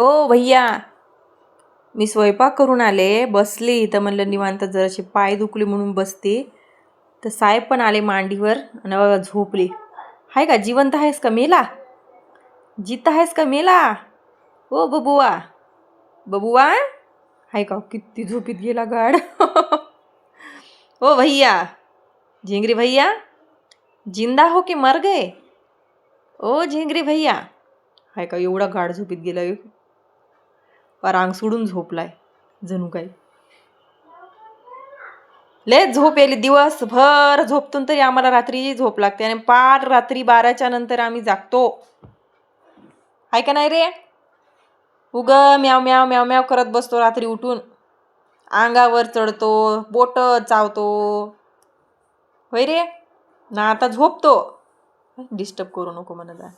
ओ भैया मी स्वयंपाक करून आले बसली. तर म्हणलं निवांत जराशी पाय दुखली म्हणून बसते. तर साहेब पण आले मांडीवर. आणि बघा झोपली. हाय का जिवंत आहेस का मेला? जित आहेस का मेला? ओ बबुआ. बबुआ? हाय का किती झोपीत गेला गाड. ओ भैया. झिंगरी भैया जिंदा हो की मर गए ओ झिंगरी भैया. हाय का एवढा गाड झोपीत गेला पार अंग सोडून झोपलाय जणू काही लय झोप येली दिवसभर झोपतून तरी आम्हाला रात्री झोप लागते आणि पार रात्री बाराच्या नंतर आम्ही जागतो. हाय का नाही रे? उग म्याव म्याव म्याव म्याव करत बसतो रात्री उठून. अंगावर चढतो बोट चावतो. होय रे? ना आता झोपतो. डिस्टर्ब करू नको म्हणत आहे